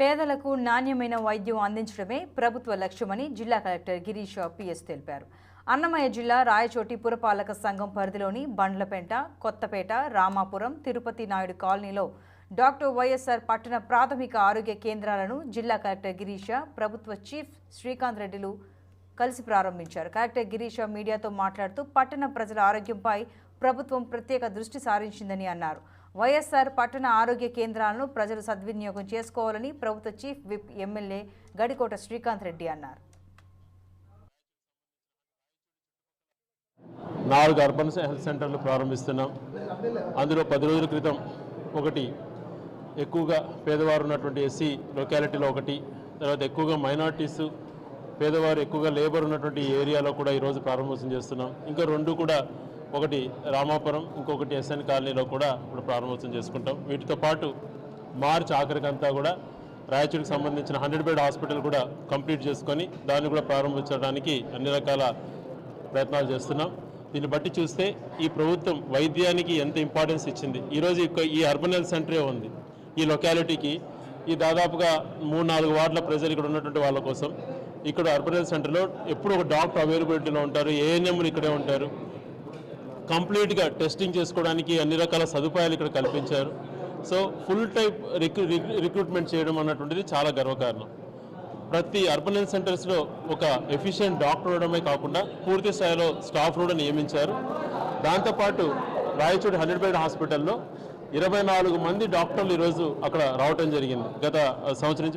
పేదలకు నాణ్యమైన వైద్యం అందించడమే ప్రభుత్వ లక్ష్యమని జిల్లా కలెక్టర్ గిరీష్ పిఎస్ తెలిపారు. అన్నమయ్య జిల్లా రాయచోటి పురపాలక సంఘం పరిధిలోని బండ్లపేట కొత్తపేట రామాపురం తిరుపతి నాయుడు కాలనీలో డాక్టర్ వైఎస్ఆర్ పట్టణ ప్రాథమిక ఆరోగ్య కేంద్రాలను జిల్లా కలెక్టర్ గిరీష ప్రభుత్వ చీఫ్ శ్రీకాంత్ రెడ్డిలు కలిసి ప్రారంభించారు. కలెక్టర్ గిరీష మీడియాతో మాట్లాడుతూ పట్టణ ప్రజల ఆరోగ్యంపై ప్రభుత్వం ప్రత్యేక దృష్టి సారించిందని అన్నారు. వైఎస్ఆర్ పట్టణ ఆరోగ్య కేంద్రాలను ప్రజలు సద్వినియోగం చేసుకోవాలని ప్రభుత్వ chief whip MLA Gadikota Srikanth Reddy అన్నారు. నాలుగు అర్బన్ హెల్త్ సెంటర్లు ప్రారంభిస్తున్నాం. అందులో పది రోజుల క్రితం ఒకటి ఎక్కువగా పేదవారు ఉన్నటువంటి ఎస్సీ లొకాలిటీలో ఒకటి తర్వాత ఎక్కువగా మైనార్టీస్ పేదవారు ఎక్కువగా లేబర్ ఉన్నటువంటి ఏరియాలో కూడా ఈరోజు ప్రారంభోత్సవం చేస్తున్నాం. ఇంకా రెండు కూడా ఒకటి రామాపురం ఇంకొకటి ఎస్ఎన్ కాలనీలో కూడా ఇప్పుడు ప్రారంభోత్సవం చేసుకుంటాం. వీటితో పాటు మార్చ్ ఆఖరికంతా కూడా రాయచూరికి సంబంధించిన హండ్రెడ్ బెడ్ హాస్పిటల్ కూడా కంప్లీట్ చేసుకొని దాన్ని కూడా ప్రారంభించడానికి అన్ని రకాల ప్రయత్నాలు చేస్తున్నాం. దీన్ని బట్టి చూస్తే ఈ ప్రభుత్వం వైద్యానికి ఎంత ఇంపార్టెన్స్ ఇచ్చింది. ఈరోజు ఈ అర్బన్ హెల్త్ సెంటరే ఉంది. ఈ లొకాలిటీకి ఈ దాదాపుగా మూడు నాలుగు వార్డుల ప్రజలు ఇక్కడ ఉన్నటువంటి వాళ్ళ కోసం ఇక్కడ అర్బన్ హెల్త్ సెంటర్లో ఎప్పుడు ఒక డాక్టర్ అవైలబిలిటీలో ఉంటారు ఏఎన్ఎంలు ఇక్కడే ఉంటారు కంప్లీట్గా టెస్టింగ్ చేసుకోవడానికి అన్ని రకాల సదుపాయాలు ఇక్కడ కల్పించారు. సో ఫుల్ టైప్ రిక్రూ రిక్రూట్మెంట్ చేయడం అన్నటువంటిది చాలా గర్వకారణం. ప్రతి అర్బన్ హెల్త్ సెంటర్స్లో ఒక ఎఫిషియెంట్ డాక్టర్ ఉండడమే కాకుండా పూర్తి స్థాయిలో స్టాఫ్ కూడా నియమించారు. దాంతోపాటు రాయచూడి హండ్రెడ్ బెడ్ హాస్పిటల్లో ఇరవై నాలుగు మంది డాక్టర్లు ఈరోజు అక్కడ రావటం జరిగింది. గత సంవత్సరం